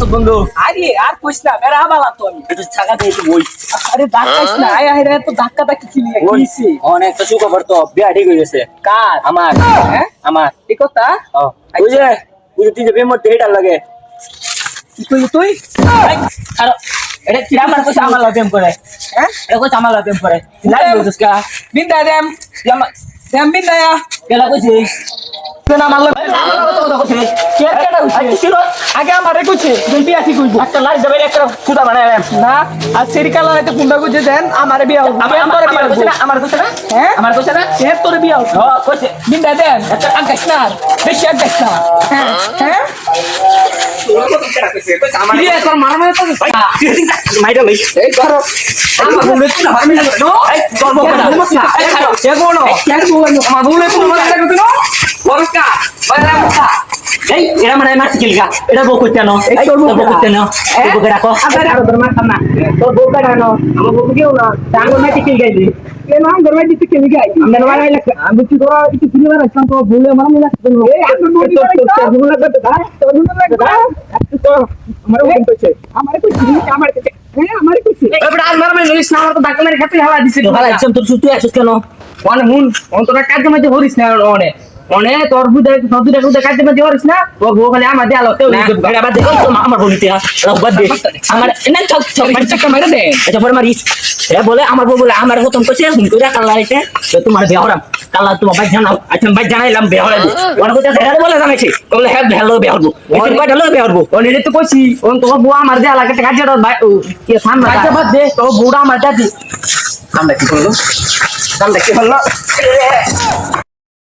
আছো বন্ধু? আরে আর কইস না বেড়া বালা তো আমি। একটু ছাকা দিয়ে একটু বই। আরে ধাক্কাইস না আয় আয় তো ধাক্কা ধাক্কি কি নিয়ে বই অনেক তো সুখবর তো বিয়া ঠিক হয়ে গেছে। কার? আমার। হ্যাঁ? আমার। এই কথা? ওই যে ওই যে তুই যে প্রেম করতে লাগে। কি কই তুই? এই, এটা কি আমার কইছে আমার লাগে করে? হ্যাঁ? এটা কইছে আমার লাগে করে। লাইক বলছিস কা? বিন্দা দেম। দেম বিন্দা কেলা কইছিস? না মারলে আগে আমারে কইছে তুমি বিয়া ঠিক কইবো। একটা লাইক যাবে একটা সুদা বানাইলাম না আর সিরিকাল লাইতে ফোনটা কইছে দেন আমারে বিয়া হব। আমার আমার আমার বিয়া আমার না আমার কইছে না? হ্যাঁ? আমার কইছে না? কে তোরে বিয়া হব। ও কইছে। বিন্দা দেন। একটা আগাইস না বেশি আগাইস না। হ্যাঁ হ্যাঁ? আমার এই এরা মানে মারছে কিলগা এটা বউ কইতে না এই তোর বউ বউ কইতে না তোর বউ রাখো আবার আর ধর মারতাম না তোর বউ কাটা না আমার বউ কেউ না। টাঙ্গো না টিকিল গাইলি কে নাম ধর মাই দিতে কেন গাই। আমরা মারা লাগছে আমি কি তোরা একটু মারা ইসলাম তো ভুলে মারা মিলা এই আমি বউ তো তো তোর ভুলে লাগবে তো আমার বউ কইছে আমার কইছে আমার কইছে হ্যাঁ আমার কইছে এবারে আর মারবে লইস না আমার তো খাতে হাওয়া দিছে তো ভালো তোর আছিস কেন? অনে হুন। অন তোরা কাজে মাঝে হরিস না অনে অনে তোর বুদে তোর বুদে না? ও বউ খালি আমার দেয়াল না বাদ দে তো আমার বাদ দে। আমার না বাড়ি চাকা দে। পরে মারিস এ বলে আমার বউ বলে আমার প্রথম কইছে হুন করে কাল্লা তো তোমার বিয়ে হরাম কাল্লা তোমার ভাই জানাও। আচ্ছা ভাই জানাইলাম বিয়ে হরাম ওর কথা হেরা বলে জানাইছি। বলে হ্যাঁ ভালো বিয়ে হরবো এসে কয়টা অনে তো কইছি তোর বউ আমার দেয়াল আগে কাজে ভাই কি সামনে কাজে বাদ দে। তোর বউটা আমার দাদি আমরা কি করল? কামটা কি হলো